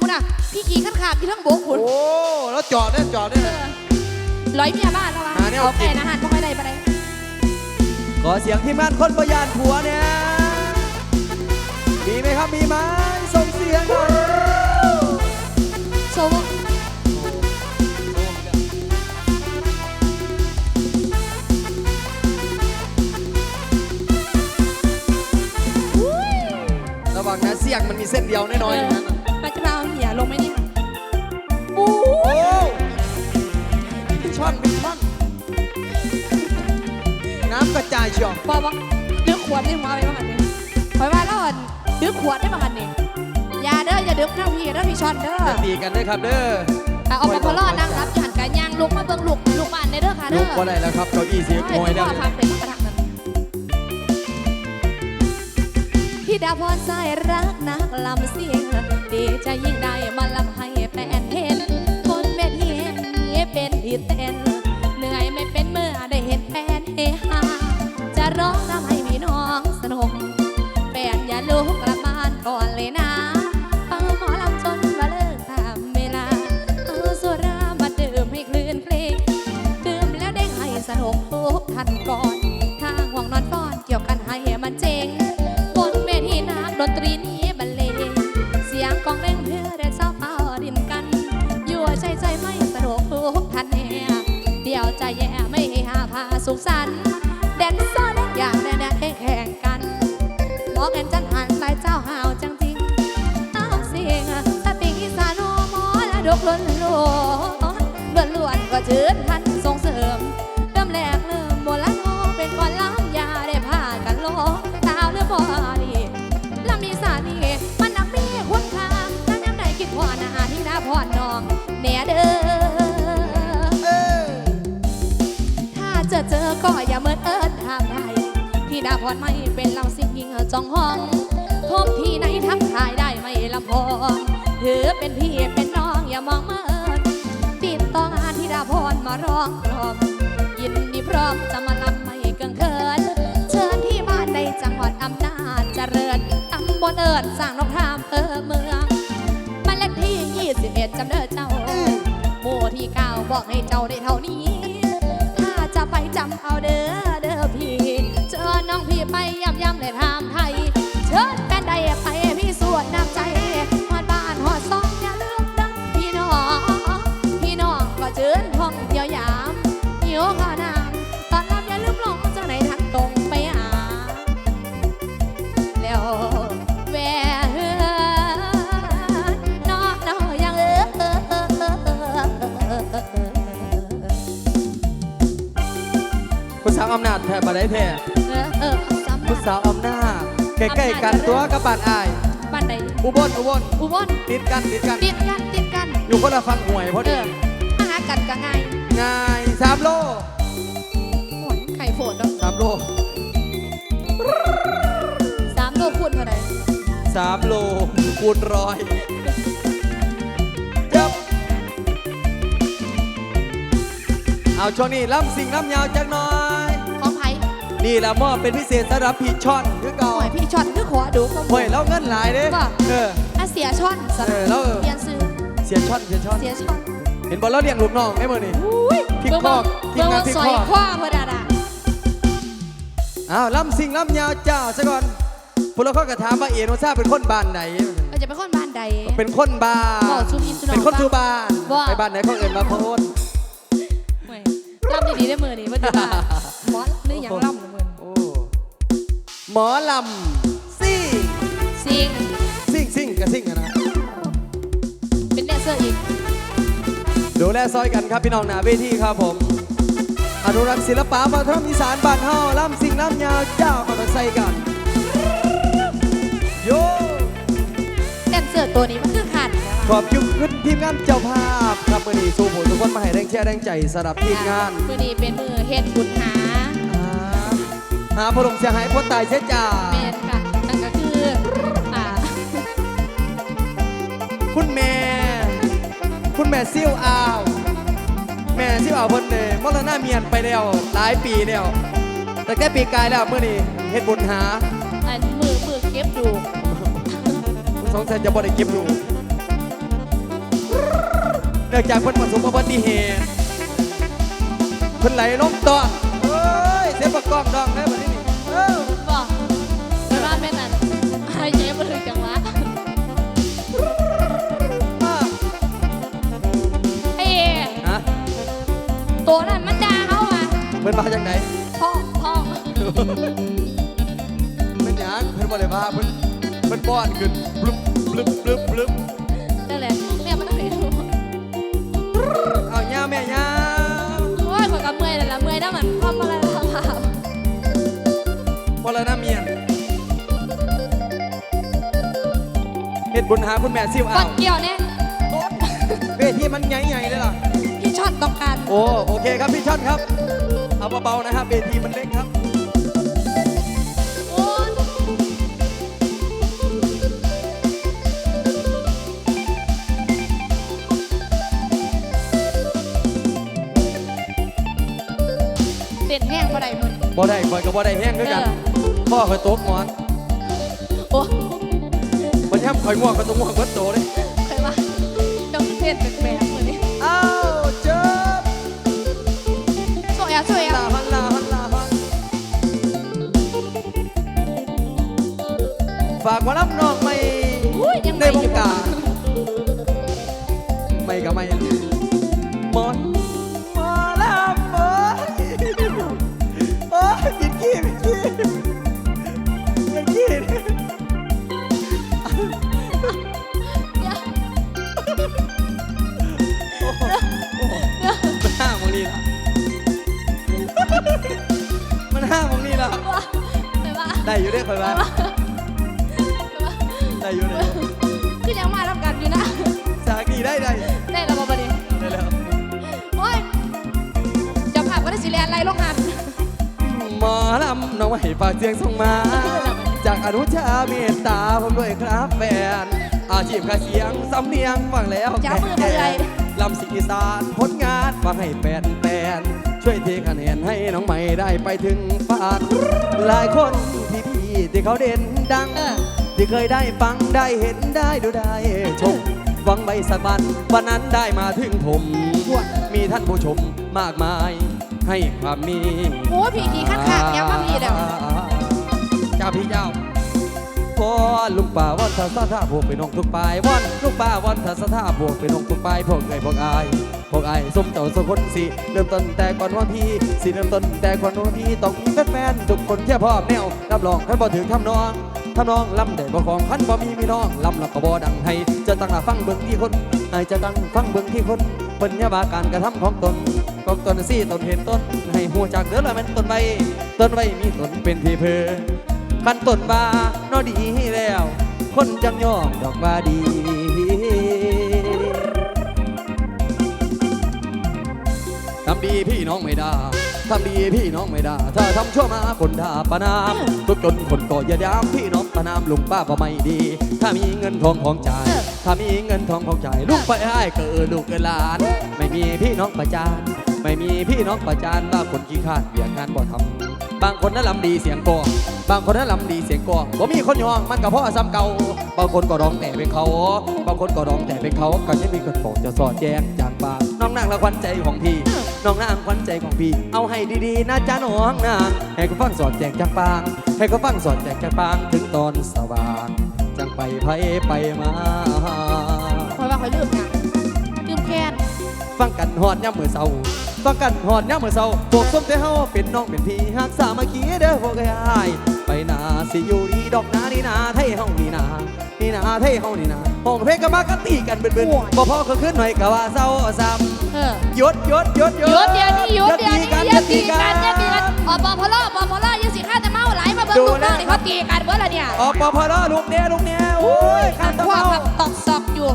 คุณน่ะ พี่ขี่ขันขาดที่ทั้งโบกคุณโอ้ แล้วจอดเนี่ยจอดเนี่ยเออร้อยเมียบ้านแล้ววะหาแนวเอากิแผ่นนอาหารพวกไม่ได้ปะได้ขอเสียงทีมงานคนประยานผัวเนี่ย มีไหมครับ มีไหมส่งเสียงหน่อยโซโวอุ้ยระวังนะเสียงมันมีเส้นเดียวน้อยๆนะมันจะมาเอาเหี่ย ลงไหมเนี่ยอู้โอ้เป็นช่อนเป็นช่อนน้ำกระจายเชียวบอกว่าดึกขวดได้หัวไปบ้างอันนี้คอยว่าแล้วอันดึกขวดได้บ้างอันนี้อย่าเด้ออย่าดึกเท่าพี่เด้อพี่ชอนเด้อจะตีกันด้วยครับเด้ออะเอาไปพอลอดนั่งรับอยู่หันกันย่างลุกมาเบิ่งลุกลุกบ้านในเด้อค่ะเด้ลุอกก็ได้แล้วครับเก้าอี้เสียงมวยได้พ่อเลยพาเป็นกระดังนั้นพี่ดาพรสายรักนักลำเสียง ดีจะยิ่งได้มาลำให้แฟนเห็นคนเม็ดเห็นเป็นที่เต้นเหนื่อยไม่เป็นเมื่อได้เห็นแฟนเฮฮาจะร้องทำไม อกกันจันหันสายเจ้าหาวจังจริงเอาเสียงสติงอีสานโอหมอและดกล้วนล้วนล้วนล้วนก็ชื่นทันส่งเสริมเริ่มแรกเริ่มโบราณโอเป็นก่อนล้ำยาได้พากันโลตาวหรือบ่ดีลำมีสานีมันนักมีคุณค่าถ้าย้ำใดคิดว่านาที่นาพรน้องแน่เด้อถ้าเจอเจอก็อย่าเมินเอิญถามไทย พี่ดาพรไม่เป็นเราสิ่งยิงจองห้อง พบที่ไหนทักทายได้ไม่ลำพองถือเป็นพี่เป็นน้องอย่ามองเมินติดต่องานที่ดาพรมาร้องพร้อม ยินดีพร้อมจะมาลำไม่เกินเขิน เชิญที่บ้านในจังหวัดอำนาจเจริญตำบลเอิญสร้างนกทามเออเมืองบ้าเลขที่ 21จำเด้อเจ้าหมู่ที่เก้าบอกให้เจ้าได้เท่านี้ ท้บัดได้แท้เออเออจำคุณสาวอำนาจใกล้ๆกันตัวกับบ้านอาย บ้านใดอุบลอุบลอุบลติดกันติดกันติดกันติดกันอยู่คนละฝั่งห่วยพอเอดีอมาหากันก็ง่ายง่ายสามโลโอ้ยไข่โฟดเนาะสามโลสามโลคูณเท่าไหร่สามโลคูณร้อยจับเอาช่วงนี้ล่ำสิ่งล่ำยาวจักหน่อยของไผ่ นี่ละมอบเป็นพิเศษสำหรับพี่ช่อนคือเก่าหอยพี่ช็อตคือขอดูก็ห่วยแล้วเงินหลายเด้ว่าเออ อะเสียช่อนสเออแล้ว เปลี่ยนซื้อเสียช่อนเสียช่อนเสียช่อนเห็นบอลแล้วเลี้ยงลูกน้องได้เมื่อนี่อุ้ยพลิกคอกทีมงานพลิกซอยคอก คว้าเพื่อนอะอ้าวล่ำสิ่งล่ำยาวเจ้าซะก่อนพวกเราเขาก็ถามว่าเอ็นโอซ่าเป็นคนบ้านไหน เราจะเป็นคนบ้านใด เป็นคนบ้านบอกซุมอินซุนองเป็นคนทูบ้านว่า ไปบ้านไหนเขาเอินมาโพนเว้ยล่ำดีๆได้มือนี่เพื่อนบ้านหมอห หมอลำซิ่งซิงซิ่งซิ่งกับซิ่งอะนะ เป็นแดนเซอร์อีก ดูแลซอยกันครับพี่น้องหนาเวทีครับผม อนุรักษ์ศิลปะวัฒนธรรมอีสานบ้านเฮาล่ำสิ่งล่ำยาวเจ้ามาใส่กัน โยแดนเซอร์ตัวนี้มันคือขาดขอบคุณขึ้นทีมงานเจ้าภาพครับมื่อนี้สู้ผลทุกคนมาให้แรงเชียร์แรงใจสำหรับทีมงาน มือนี้เป็นมือเฮ็ดบุญหาอ่า หาพลงเสียหายพ้นตายเสียจ่าเมนค่ะนั่นก็คืออ่าคุณแม่ คุณแม่ซิ่วอาว แม่ซิ่วอาวเพิ่นเนี่ยมรณะเมียนไปแล้วหลายปีแล้วแต่แค่ปีกายแล้วเมื่อนี้เฮ็ดบุญหาอันมือมือเก็บดูสงสัยจะบ่ได้เก็บอยู่เนื่องจากเพิ่นประสบอุบัติเหตุเพิ่นไหลลงต่อเอ้ยเสียประกอบดองได้บ่ พิ่นมาจากไหนพ่องพ่องเป็นหยังเพิ่นบ่ได้ว่าเพิ่นเพิ่นป้อนขึ้นปลึบปลึบปลึบปลึบนั่นแหละแม่มันต้องเห็นเอาย่าแม่ย่าโอ้ยข่อยกับเมื่อยนั่นล่ะเมื่อยน้ำมันพ่อมาแล้วทำหาพอแล้วนะเมียนเฮ็ดบุญหาคุณแม่ซิวก่ออ้านวเกี่ยวเนี่ยเวทีมันใหญ่ๆเลยล่ะพี่ช็อตต้องการโอ้โอเคครับพี่ช่อนครับ เอาเบาๆนะครับเวทีมันเล็กครับโอ้ยเต้นแห้งบ่ได้มึงบ่ได้บ่อยกับบ่ได้แห้งด้วยกันเออพ่อคอยโต๊ะหมอนโอ้มันย่ำคอยง่วงก็ต้องง่วงเบิดโตเลยเคยว่าต้องเต้นแปลกๆมือนี้อ้าวเจ็บ สวยอะสวยลาอะฮันลาฮันลาฮันฝากมารับน้องไม่อุ้ยยังในไม่วงการ ไม่ก็ไม่หม มันห้ามองนี่ละว่าเคยว่าได้อยู่ได้คอยว่าเคยว่าได้อยู่ได้อยู่คือยังมาทำกันอยู่นะสากนี่ได้ได้ได้แล้วบ่บัดนี้ได้แล้วโอ้ยเจะภาพก็ได้สิเรียนอะไรลงหันหมอลำน้องให้ฝากเสียงส่งมา จากอนุชาเมตตาผมด้วยครับแฟนอาชีพกเสียงสำเนียงฟังแล้วอย่ามือมาเลยลำสิงอีสานผลงานฟังให้แฟนแฟน ช่วยเทคะแนนให้น้องใหม่ได้ไปถึงปาก หลายคนพี่พี่ๆที่เขาเด่นดังเออที่เคยได้ฟังได้เห็นได้ดูได้ชมฟังใบสักวันวันนั้นได้มาถึงผม มีท่านผู้ชมมากมายให้ความมีโอ้ยพี่ขี่ขั้นขากยังมาพี่แล้วเจ้าพี่เจ้าพอลุงป่าวันทัศท่าพวกไปนองทุกปลายวันลุงป่าวันทัศท่าพวกไปนองทุกปลายพวกเอ่ยพวกอาย พวกไอายสมเจ้าสมคนสิเริ่มต้นแต่ก่อนวันพี่สิเริ่มต้นแต่ก่อนวันพี่ต้องมีแฟนๆทุกคนแค่พร้อแนวรับรองท่านบ่ถึงทำนองทำนองลำได้บ่ของคันบ่มีมีน้องลำล้วก็บ่ดังให้จะตั้งหน้าฟังเบิ่งที่คนไอายจะตั้งฟังเบิ่งที่คนเปิ้นยาบาการกระทำของตนของตนสี่ตนเห็นต้นให้หูจากเด้อละแมันต้นใบต้นใบมีต้นเป็นที่เพอคันต้นว่านอดีแล้ว คนจังยอมดอกว่าดีำดีพี่น้องไม่ได้ทำดีพี่น้องไม่ได้ ถ้าทำชั่วมาคนด่าประนามทุกจนคนก็อย่าดามพี่น้องประนามลุงป้าก็ไม่ดี ถ้ามีเงินทองของใจถ้ามีเงินทองของใจลูกไปให้เกิดลูกเกิดหลาน ไม่มีพี่น้องประจาน ไม่มีพี่น้องประจานว่าคนขี้ข้านเบียงงานบ่ทำบางคนนั้นลำดีเสียงกองบางคนนั้นลำดีเสียงกองบ่มีคนยองมันก็เพราะซ้ำเก่าบางคนก็ร้องแต่เป็นเขา บางคนก็ร้องแต่เป็นเขาก็ยังมีคนบอกจะสอดแจ้งจากปากน้องนางละควันใจของพี่ น้องนางควันใจของพี่ เอาให้ดีๆนะจ๊ะน้องนางให้เขาฟังสอดแจ้งจากปาง ให้เขาฟังสอดแจ้งจากปางถึงตอนสว่าง จังไปไผไปมาคอยว่าคอยลืมนะลืมแค้นฟังกันหอดย่ำมือเศร้าฟังกันหอดย่ำมือเศร้าพวกส้มแต่เฮาเป็นน้องเป็นพี่หักสามัคคีเด้อพวกไอ้ายไปนาสิอยู่ดีดอกนานี่นาไทยเฮานี่นานี่นาไทยเฮานี่นาห้องเพลงก็มากะตีกันเบิ่นๆบ่พอก็ขึ้นหน่อยก็ว่าเศร้าซ้เออำหยุดหยุดหยุดหยุดเดี๋ยวนี้หยุดเดี๋ยวนี้อย่าตีกันอย่าตีกันออปพลอปพลยังสิข้าแต่เมาไหลมาเบิ่งลูกน้องนี่เขาตีกันเบิ่ละเนี่ยอกปพลลูกเนี้ยลูกเนี้ยโอ้ยขันตะพวกเมาแบบตอกซอกอยู่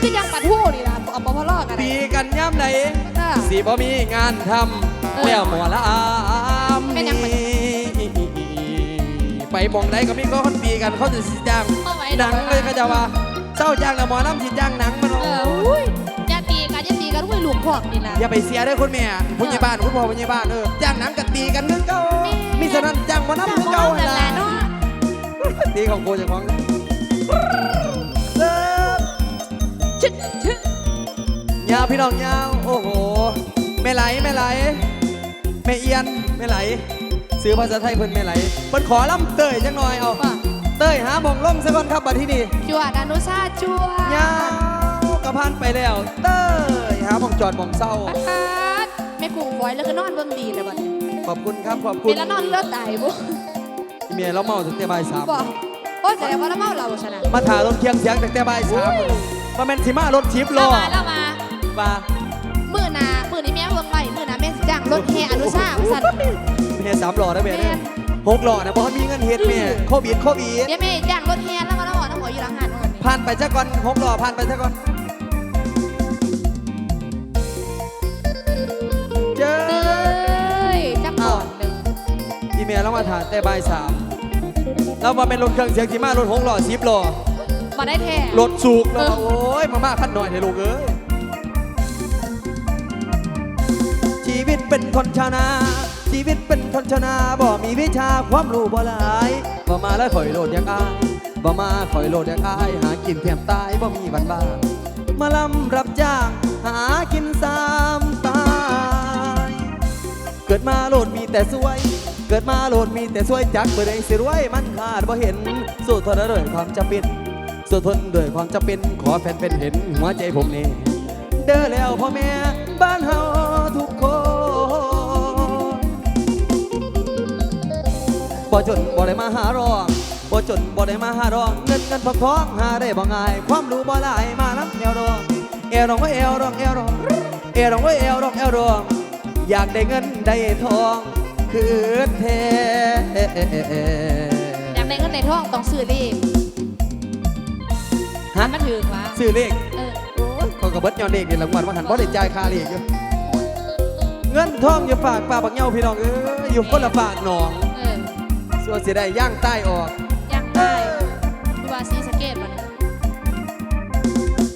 คือยังปัดหู้นี่นะอปพลกันตีกันย่ำไหนเออสิบ่มีงานทเออำแล้วหมอละอามเป็นหยังไงไปหมองใดก็มีคนตีกันเขาจะสิจ้างเอาไว้หนังเลยก็จะว่าเศร้าจ้างแล้วหมอลำสิจ้างหนังมันเอออุ้ยอย่าตี กันอย่าตีกันอุ้ยลูกพวกนี่นะอย่าไปเสียเด้อคุณแม่ผู้ใหญ่บ้านคุณพ่อผู้ใหญ่บ้านเออจ้างหนังก็ตีกันคือเก่าแม่มิฉะนั้นจ้างหมอลำคือเก่านั่หั่นนแหล่ะละเนาะตีของกูจะของเลิฟชึชึยาวพี่น้องยาวโอ้โหไม่ไหลไม่ไหลไม่เอียนไม่ไหลซื้อภาษาไทยเพิ่นไม่ไหลเพิ่นขอล่ำเต้ยจังหน่อยเอาว่าเต้ยหาหมองล่มซะก่อนครับบัดที่นี่จวดอนุชาติจวดยาวกระพันไปแล้ว เต้ย หาหมองจอดหมองเศร้าปาดแม่กุ้งฝอยแล้วก็นอนเบิ่งดีเลยบัดนี้ขอบคุณครับขอบคุเป็ณนแล้วนอนเลือดตายบ่เมียเราเมาตั้งแต่บ่ายสามบอกโอ้ยแสดงว่าเราเมาเราชนะมาถ่ายรถเคียงเสียงตั้งแต่บ่ายสามมาเป็นสิมารถชิปรเราอมาเรามาว่ามื้อหนามื้อนี้แม่เบิ่งไว้มื้อหนาแม่สิจ้างรถแห่อนุชาว่าซั่น เมียสามหล่อนะเมียเนี่ยแม่นหกหล่อนะเพราะมีเงินเฮ็ดเมียโควิดโควิดเดี๋ยวแม่จ้างรถแห่แล้วก็เราบอกน้ำหัวอยู่หลังหันว่างั้นนี่ผ่านไปซะก่อนหกหล่อผ่านไปซะก่อน มียเรามาถ่ายแต่บ่ายสามเรามาเป็นรถเครื่องเสียงสิมารถหกหล่อสิบหล่อมาได้แท้รถสูกเราเออโอ้ยมาม่าขั้นหน่อยเถอะลูกเอ้ยชีวิตเป็นคนชาวนา ชีวิตเป็นคนชาวนาบ่มีวิชาความรู้บ่หลายบ่มาแล้วข่อยโลดอย่างอายบ่มาข่อยโลดอย่างอายหากินเทียมตายบ่มีบันบ้านมาลำรับจ้างหากินสามตาย เกิดมาโลดมีแต่สวย เกิดมาโลดมีแต่สวยจักเบื่อใดสิรวยมันขาดบ่เห็นสู้ทนด้วยความจำเป็นสู้ทนด้วยความจำเป็นขอแฟนเป็นเห็นหัวใจผมนี่เด้อแล้วพ่อแม่บ้านเฮาทุกคนบ่จนบ่ได้มาหารองบ่จนบ่ได้มาหารองเงินเงินทองทองหาได้บ่ง่าย ความรู้บ่หลายมาน้ำแอวรองเอวรองว่าเอวรองเอวรองเอวรองว่าเอวรองเอวรองอยากได้เงินได้ทอง คือแท้อยากได้เงินในท้องต้องซื้อเลขฮะมันถือว่าซื้อเลขเออเขากระเบิดยอนเลขในรางวัลว่าหันบ่ได้จ่ายค่าเลขอยู่เงินทองอย่าฝากป้าบักเหย้าพี่น้องเอ้ยอยู่คนละฝากหนองเออส่วนสิได้ย่างใต้ออกอยากได้ดูว่าซีสะเกตมัน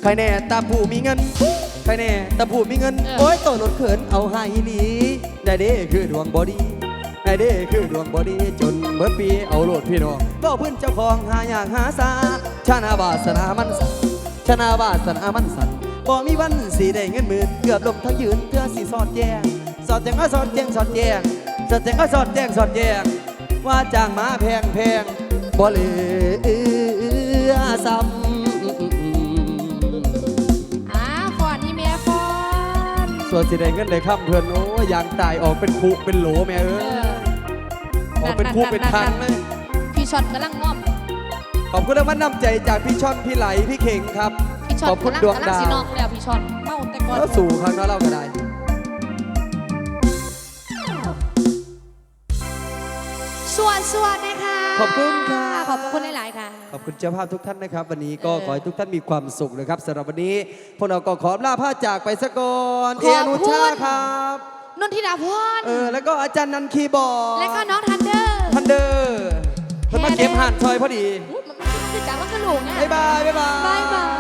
ใครแน่ตาผู้มีเงินใครแน่ตาผู้มีเงินโอ้ยโตรถเขินเอาให้อีหลีได้เด้คือดวงบอดีได้ เด้คือดวงบอดีจนเบิดปีเอาโลดพี่น้องก็เพื่อนเจ้าของหาอยากหาสาชนะบาสนามันสันชนะบาสนามันสันบ่มีวันสีได้เงินหมื่นเกือบลมทั้งยืนเพื่อสีสอดแยงสอดแจงก็สอดแจงสอดแยงสอดแจงก็สอดแจงสอดแยงว่าจ้างมาแพงแพงบ่เหลือซ้ำอ่าฟอนนี่แม่ฟอนส่วนสิได้เงินได้ค่ำเพื่อนโอ้ยยางตายออกเป็นคุเป็นโหลแม่เอ้เอย อออกเป็นคุเป็นคันเลยพี่ช็อตกำลังง่อมขอบคุณรางวัลนำใจจากพี่ช่อนพี่ไหลพี่เข่งครับ พี่ช็อตขอบคุณกำลังดวงกำลังดาว สีนอกแล้วพี่ช็อตเมาแต่ก่อนแล้วสู่ครั้งนั้นเราก็ได้ สวัสดีสวัสดีค่ะขอบคุณค่ะ ขอบคุณหลาย ๆ ค่ะ ขอบคุณเจ้าภาพทุกท่านนะครับ วันนี้ก็เออขอให้ทุกท่านมีความสุขนะครับสำหรับวันนี้พวกเราก็ขอลาผ้าจากไปสะก่อนขเออบคุณนุชาครับ นนทิดาพรเออแล้วก็อาจารย์นันคีย์บอร์ด และก็น้องทัน เดอร์ทันเดอร์เพิ่นมาเก็บห่านซอยพอดี อุ๊ยมันมันคือจังมันคือหลูกไงบ๊ายบาย บ๊ายบายบายบาย